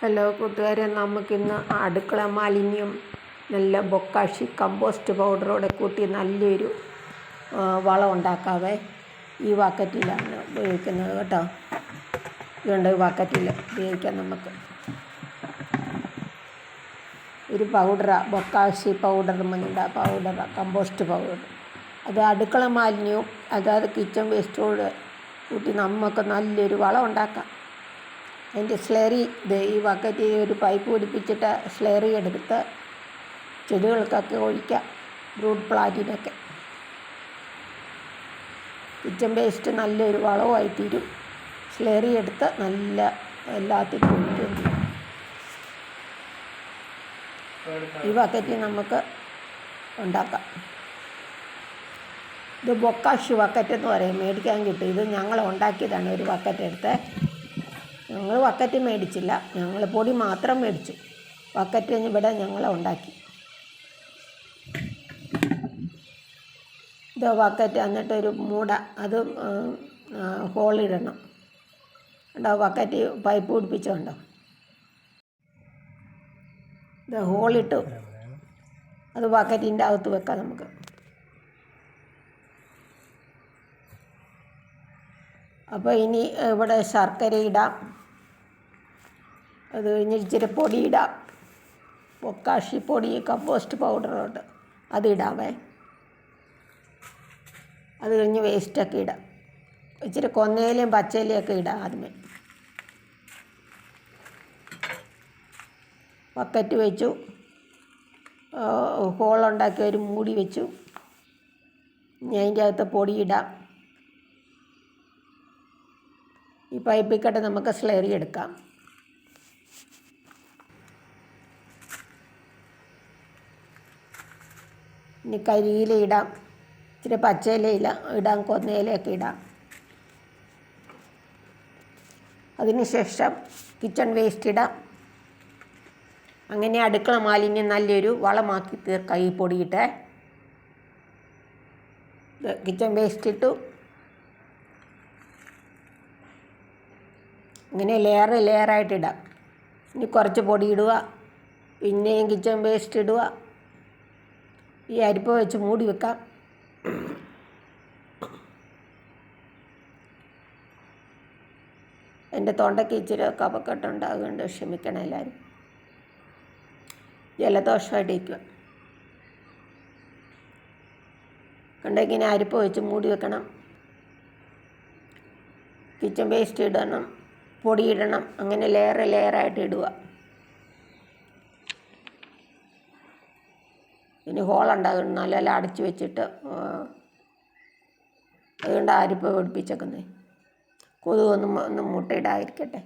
Hello കൂട്ടുകാരെ നമുക്കിന്ന് അടുക്കള മാലിന്യം നല്ല ബൊക്കാഷി കമ്പോസ്റ്റ് പൗഡറോടെ കൂട്ടി നല്ലൊരു വളം ഉണ്ടാക്കാവേ. ഈ വാക്കറ്റിലാണ് ഉപയോഗിക്കുന്നത് കേട്ടോ. ഇതുകൊണ്ട് ഈ ബക്കറ്റിൽ ഉപയോഗിക്കാം നമുക്ക്. ഒരു പൗഡറാണ് ബൊക്കാഷി പൗഡർ മഞ്ഞ പൗഡറാണ് കമ്പോസ്റ്റ് പൗഡർ. അത് അടുക്കള മാലിന്യവും അതായത് കിച്ചൺ വേസ്റ്റോട് കൂട്ടി നമുക്ക് നല്ലൊരു വളം ഉണ്ടാക്കാം. അതിന്റെ സ്ലറി ഈ ബക്കറ്റിൽ ഒരു പൈപ്പ് പിടിപ്പിച്ചിട്ട് സ്ലറി എടുത്ത് ചെടികൾക്കൊക്കെ ഒഴിക്കാം ഫ്രൂട്ട് പ്ലാന്റിനൊക്കെ കിച്ചൺ വേസ്റ്റ് നല്ലൊരു വളവുമായി തീരും സ്ലറി എടുത്ത് നല്ല എല്ലാത്തിനും ഒഴിക്കുകയും ചെയ്യും. ഈ ബക്കറ്റിൽ നമുക്ക് ഉണ്ടാക്കാം. ഇത് ബൊക്കാഷ് ബക്കറ്റ് എന്ന് പറയും. മേടിക്കാൻ കിട്ടും. ഇത് ഞങ്ങൾ ഉണ്ടാക്കിയതാണ് ഒരു ബക്കറ്റ് എടുത്ത്. ഞങ്ങൾ വക്കറ്റ് മേടിച്ചില്ല. ഞങ്ങൾ പൊടി മാത്രം മേടിച്ചു. വക്കറ്റ് ഇവിടെ ഞങ്ങൾ ഉണ്ടാക്കി. ഇത് വക്കറ്റ് എന്നിട്ടൊരു മൂട. അത് ഹോളിടണം ഉണ്ടോ വക്കറ്റ് പൈപ്പ് പിടിപ്പിച്ചുണ്ടോ? ഇത് ഹോളിട്ടു അത് വക്കറ്റിന്റെ അകത്ത് വെക്കാം നമുക്ക്. അപ്പോൾ ഇനി ഇവിടെ ശർക്കര ഇടാം. അത് കഴിഞ്ഞ് ഇച്ചിരി പൊടി ഇടാം. പൊക്കാഷി പൊടി കമ്പോസ്റ്റ് പൗഡറുണ്ട് അതിടാമേ അത് കഴിഞ്ഞ് വേസ്റ്റൊക്കെ ഇടാം. ഇച്ചിരി കൊന്നയിലയും പച്ചയിലയൊക്കെ ഇടാം ആദ്യമേ. ബക്കറ്റ് വെച്ചു. ഹോളുണ്ടാക്കി ഒരു മൂടി വെച്ചു. ഇനി അതിന്റെ അകത്ത് പൊടിയിടാം ഈ പൈപ്പിൽ നമുക്ക് സ്ലറി എടുക്കാം. ഇനി കരിയില ഇടാം. ഇച്ചിരി പച്ചയില ഇല ഇടാം കൊന്നയിലയൊക്കെ ഇടാം. അതിനുശേഷം കിച്ചൺ വേസ്റ്റ് ഇടാം. അങ്ങനെ അടുക്കള മാലിന്യം നല്ലൊരു വളമാക്കി തീർക്കാം ഈ പൊടിയിട്ട്. കിച്ചൺ വേസ്റ്റ് ഇട്ടു. ഇങ്ങനെ ലെയർ ലെയറായിട്ട് ഇടാം. ഇനി കുറച്ച് പൊടി ഇടുക. പിന്നെയും കിച്ചൺ വേസ്റ്റ് ഇടുക. ഈ അരിപ്പ വെച്ച് മൂടി വെക്കാം. എന്റെ തൊണ്ടയ്ക്ക് ഇച്ചിരി കഫക്കെട്ടുണ്ടാകുന്നുണ്ട് ക്ഷമിക്കണം എല്ലാവരും. ജലദോഷമായിട്ടിരിക്കുക കണ്ട ഇങ്ങനെ അരിപ്പ വെച്ച് മൂടി വെക്കണം. കിച്ചൺ വേസ്റ്റ് ഇടണം പൊടിയിടണം അങ്ങനെ ലെയർ ലെയറായിട്ട് ഇടുക ഇനി ഹോളുണ്ടാകും നല്ല നല്ല അടച്ചു വെച്ചിട്ട് അതുകൊണ്ട് അരിപ്പ പിടിപ്പിച്ചേക്കുന്നത് കൊതുകൊന്നും ഒന്നും മുട്ടയിടാതിരിക്കട്ടെ.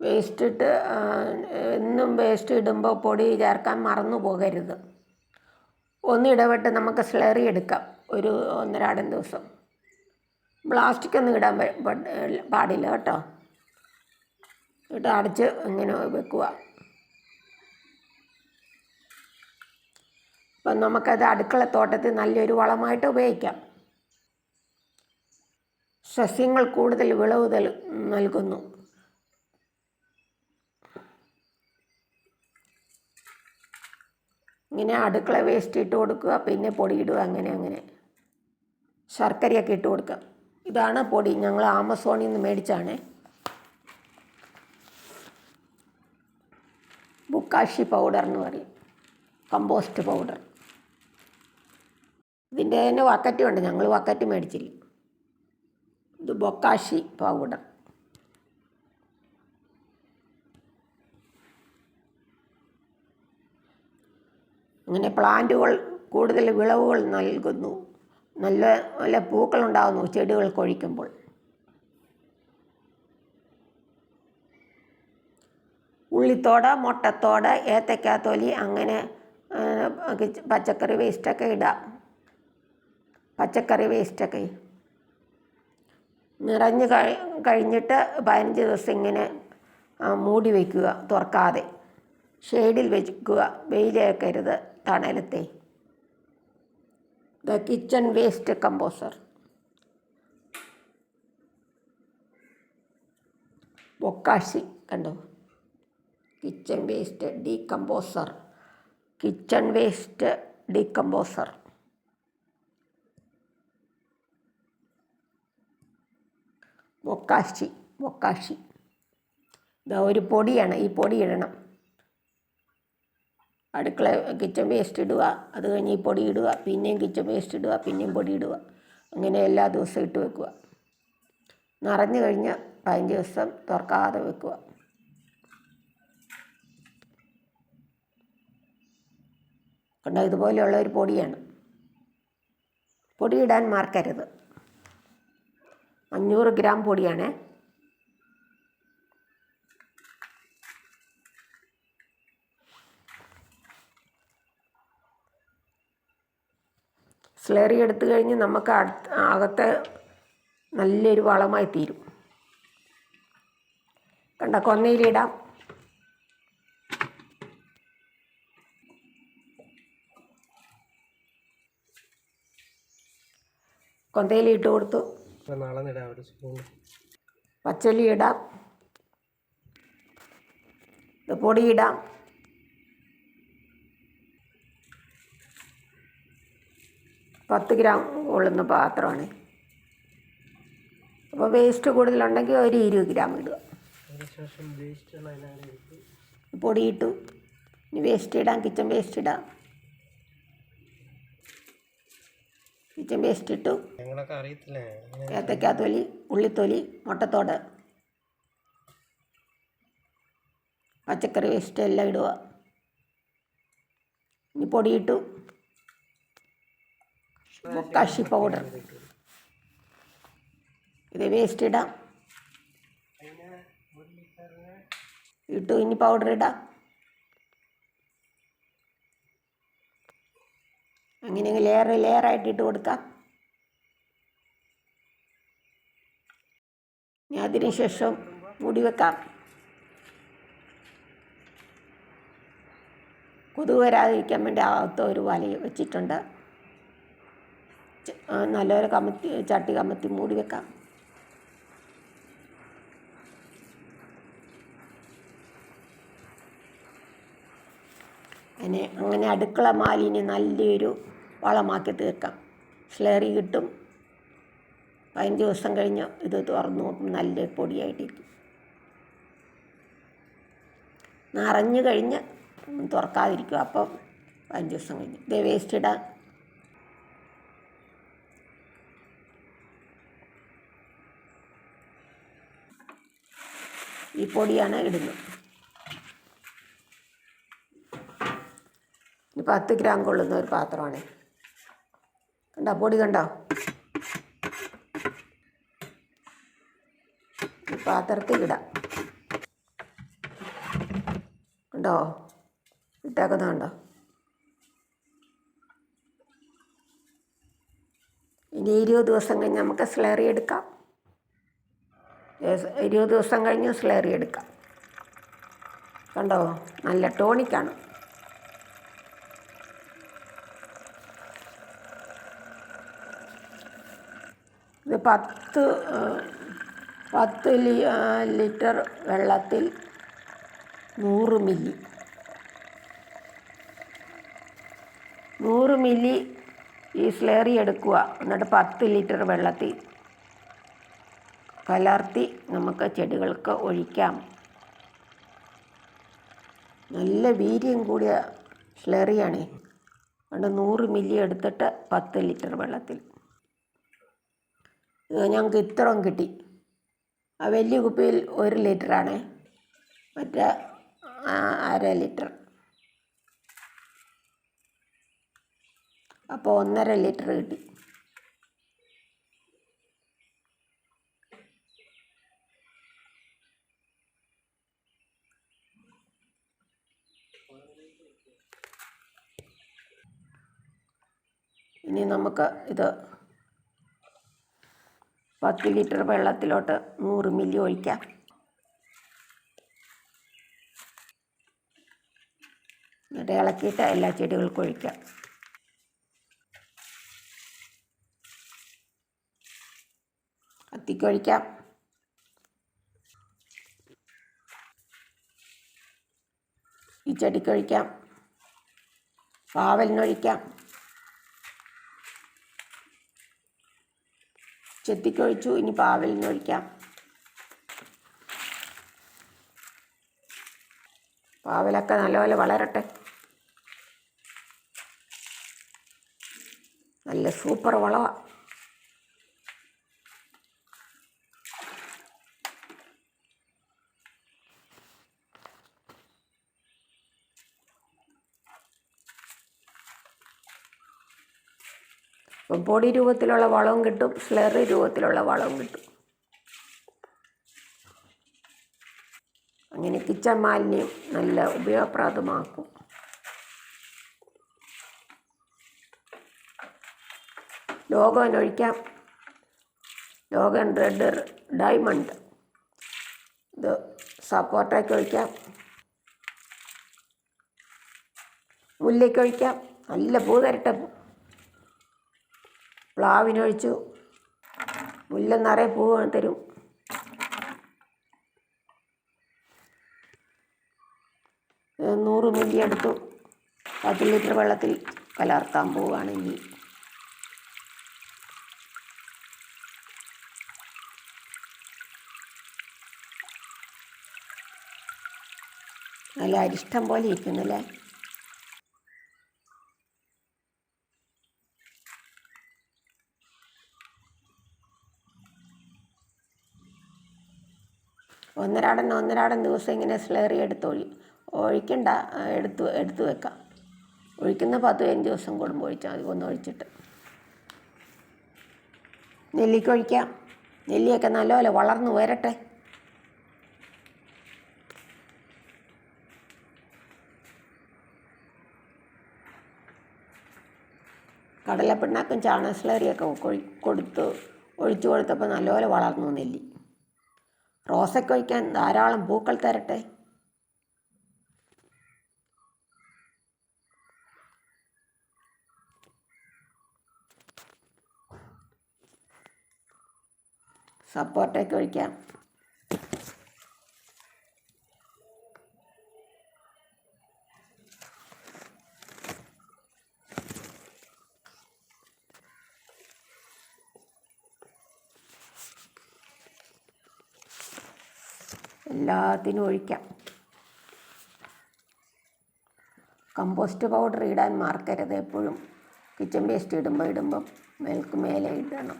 വേസ്റ്റ് ഇട്ട് എന്നും വേസ്റ്റ് ഇടുമ്പോൾ പൊടി ചേർക്കാൻ മറന്നു പോകരുത്. ഒന്ന് ഇടവിട്ട് നമുക്ക് സ്ലറി എടുക്കാം ഒരു ഒന്നരാടം ദിവസം. പ്ലാസ്റ്റിക് ഒന്നും ഇടാൻ പാടില്ല കേട്ടോ. ഇട്ട് അടച്ച് ഇങ്ങനെ വെക്കുക. അപ്പം നമുക്കത് അടുക്കള തോട്ടത്തിൽ നല്ലൊരു വളമായിട്ട് ഉപയോഗിക്കാം. സസ്യങ്ങൾ കൂടുതൽ വിളവ് നൽകുന്നു. ഇങ്ങനെ അടുക്കള വേസ്റ്റ് ഇട്ട് കൊടുക്കുക പിന്നെ പൊടിയിടുക അങ്ങനെ അങ്ങനെ. ശർക്കരയൊക്കെ ഇട്ട് കൊടുക്കുക. ഇതാണ് പൊടി. ഞങ്ങൾ ആമസോണിൽ നിന്ന് മേടിച്ചാണ്. ബുക്കാഷി പൗഡർ എന്ന് പറയും. Compost powder. ഇതിന്റെ തന്നെ വക്കറ്റും ഉണ്ട് ഞങ്ങൾ വക്കറ്റ് മേടിച്ചില്ല. ഇത് ബൊക്കാഷി പൗഡർ. അങ്ങനെ പ്ലാന്റുകൾ കൂടുതൽ വിളവുകൾ നൽകുന്നു. നല്ല നല്ല പൂക്കളുണ്ടാകുന്നു ചെടികൾക്ക് ഒഴിക്കുമ്പോൾ ഉള്ളിത്തോട് മുട്ടത്തോട് ഏത്തക്കാത്തൊലി അങ്ങനെ പച്ചക്കറി വേസ്റ്റൊക്കെ ഇടാം. പച്ചക്കറി വേസ്റ്റൊക്കെ. നിറഞ്ഞ് കഴി കഴിഞ്ഞിട്ട് പതിനഞ്ച് ദിവസം ഇങ്ങനെ മൂടി വയ്ക്കുക തുറക്കാതെ. ഷെയ്ഡിൽ വെക്കുക വെയിലേക്കരുത് തണലത്തെ. The kitchen waste composer bokashi കണ്ടോ? Kitchen waste decomposer kitchen waste decomposer bokashi bokashi ഇതാ ഒരു പൊടിയാണ് ഈ പൊടി ഇടണം. അടുക്കള കിച്ചൺ വേസ്റ്റ് ഇടുക. അത് കഴിഞ്ഞ് പൊടി ഇടുക. പിന്നെയും കിച്ചൺ വേസ്റ്റ് ഇടുക. പിന്നെയും പൊടി ഇടുക. അങ്ങനെ എല്ലാ ദിവസവും ഇട്ട് വെക്കുക. നിറഞ്ഞു കഴിഞ്ഞാൽ പതിനഞ്ച് ദിവസം തുറക്കാതെ വെക്കുക. കണ്ട? ഇതുപോലെയുള്ള ഒരു പൊടിയാണ്. പൊടിയിടാൻ മറക്കരുത്. അഞ്ഞൂറ് ഗ്രാം പൊടിയാണേ. സ്ലറി എടുത്തു കഴിഞ്ഞ് നമുക്ക് അടുത്ത് അകത്തെ നല്ലൊരു വളമായി തീരും. കണ്ട കൊന്നയിലിടാം കൊന്തയിലി ഇട്ട് കൊടുത്തു. പച്ചലി ഇടാം. പൊടിയിടാം പൊടി ഇടാം. പത്ത് ഗ്രാം കൊള്ളുന്ന പാത്രമാണ്. അപ്പോൾ വേസ്റ്റ് കൂടുതലുണ്ടെങ്കിൽ ഒരു ഇരുപത് ഗ്രാം ഇടുക. പൊടിയിട്ടു. ഇനി വേസ്റ്റ് ഇടാം കിച്ചൺ വേസ്റ്റ് ഇടാം. കിച്ചൺ വേസ്റ്റ് ഇട്ടു. ഏത്തക്കാത്തൊലി ഉള്ളിത്തൊലി മുട്ടത്തോട്. പച്ചക്കറി വേസ്റ്റ് എല്ലാം ഇടുക. ഇനി പൊടിയിട്ടു. ബൊക്കാഷി പൗഡർ ഇത് വേസ്റ്റ് ഇടാം. ഇട്ടു ഇനി പൗഡർ ഇടാം. അങ്ങനെ ലെയർ ലെയറായിട്ട് ഇട്ട് കൊടുക്കാം. ഇനി അതിന് ശേഷം മൂടി വെക്കാം. കൊതുക് വരാതിരിക്കാൻ വേണ്ടി അകത്ത് ഒരു വല വെച്ചിട്ടുണ്ട്. നല്ലൊരു കമത്തി ചട്ടി കമത്തി മൂടി വെക്കാം. അങ്ങനെ അങ്ങനെ അടുക്കള മാലിന്യം നല്ലൊരു വളമാക്കി തീർക്കാം. സ്ലറി കിട്ടും. പതിനഞ്ച് ദിവസം കഴിഞ്ഞ് ഇത് തുറന്നു നോക്കും നല്ല പൊടിയായിട്ടിരിക്കും. നിറഞ്ഞു കഴിഞ്ഞ് തുറക്കാതിരിക്കും. അപ്പം പതിനഞ്ച് ദിവസം കഴിഞ്ഞ്. ഇതേ വേസ്റ്റ് ഇടാൻ ഈ പൊടിയാണ് ഇടുന്നത്. ഇനി പത്ത് ഗ്രാം കൊള്ളുന്ന ഒരു പാത്രമാണ്. കണ്ടോ? പൊടി കണ്ടോ? ഈ പാത്രത്തിൽ ഇടാം. കണ്ടോ? ഉണ്ടോ ഇട്ടേക്കുന്നുണ്ടോ ഇനി ഇരുപത് ദിവസം കഴിഞ്ഞ് നമുക്ക് സ്ലറി എടുക്കാം. ഇരുപത് ദിവസം കഴിഞ്ഞ് സ്ലറി എടുക്കാം. കണ്ടോ? നല്ല ടോണിക്കാണ്. ഇത് പത്ത് പത്ത് ലിറ്റർ വെള്ളത്തിൽ നൂറ് മില്ലി. നൂറ് മില്ലി ഈ സ്ലേറി എടുക്കുക. എന്നിട്ട് പത്ത് ലിറ്റർ വെള്ളത്തിൽ കലർത്തി നമുക്ക് ചെടികൾക്ക് ഒഴിക്കാം. നല്ല വീര്യം കൂടിയ സ്ലറിയാണ്. അതുകൊണ്ട് നൂറ് മില്ലി എടുത്തിട്ട് പത്ത് ലിറ്റർ വെള്ളത്തിൽ. ഞങ്ങൾക്ക് ഇത്രയും കിട്ടി. ആ വലിയ കുപ്പിയിൽ ഒരു ലിറ്ററാണ്. മറ്റേ അര ലിറ്റർ. അപ്പോൾ ഒന്നര ലിറ്റർ കിട്ടി. ഇനി നമുക്ക് ഇത് പത്ത് ലിറ്റർ വെള്ളത്തിലോട്ട് നൂറ് മില്ലി ഒഴിക്കാം. എന്നിട്ട് ഇളക്കിയിട്ട് എല്ലാ ചെടികൾക്കും ഒഴിക്കാം. കത്തിക്കൊഴിക്കാം ഈ ചെടിക്കൊഴിക്കാം പാവലിനൊഴിക്കാം ചെത്തിക്കൊഴിച്ചു. ഇനി പാവലിന് ഒഴിക്കാം. പാവലൊക്കെ നല്ലപോലെ വളരട്ടെ. നല്ല സൂപ്പർ വളമാണ് ഇപ്പം പൊടി രൂപത്തിലുള്ള വളവും കിട്ടും സ്ലറി രൂപത്തിലുള്ള വളവും കിട്ടും. അങ്ങനെ കിച്ചൺ മാലിന്യം നല്ല ഉപയോഗപ്രദമാക്കും. ലോഗോൻ ഒഴിക്കാം ലോഗൻ റെഡ് ഡയമണ്ട് ഇത് സപ്പോർട്ടയ്ക്ക് ഒഴിക്കാം. മുല്ലയ്ക്ക് ഒഴിക്കാം. നല്ല പൂ പ്ലാവിനൊഴിച്ചു മുല്ല നിറയെ പൂ തരും. നൂറ് മില്ലി എടുത്തു. പത്ത് ലിറ്റർ വെള്ളത്തിൽ കലർത്താൻ പോവുകയാണെങ്കിൽ. നല്ല അരിഷ്ടം പോലെ ഇരിക്കുന്നല്ലേ? ഒന്നരാടൻ ഒന്നരാടൻ ദിവസം ഇങ്ങനെ സ്ലേറി എടുത്ത് ഒഴി ഒഴിക്കണ്ട എടുത്ത് എടുത്ത് വെക്കാം. ഒഴിക്കുന്ന പത്ത് പതിനഞ്ച് ദിവസം കൂടുമ്പോൾ ഒഴിച്ചാൽ മതി ഒന്ന് ഒഴിച്ചിട്ട്. നെല്ലിക്ക ഒഴിക്കാം. നെല്ലിയൊക്കെ നല്ലപോലെ വളർന്നു വരട്ടെ. കടലപ്പിണ്ണാക്കും ചാണക സ്ലറിയൊക്കെ കൊഴി കൊടുത്ത് ഒഴിച്ചു കൊടുത്തപ്പോൾ നല്ലപോലെ വളർന്നു നെല്ലി. റോസയ്ക്ക് വയ്ക്കാൻ ധാരാളം പൂക്കൾ തരട്ടെ? സപ്പോർട്ടൊക്കെ ഒഴിക്കാം. എല്ലാത്തിനും ഒഴിക്കാം. കമ്പോസ്റ്റ് പൗഡർ ഇടാൻ മറക്കരുത് എപ്പോഴും. കിച്ചൺ വേസ്റ്റ് ഇടുമ്പോൾ ഇടുമ്പം മേൽക്ക് മേലെ ഇടണം.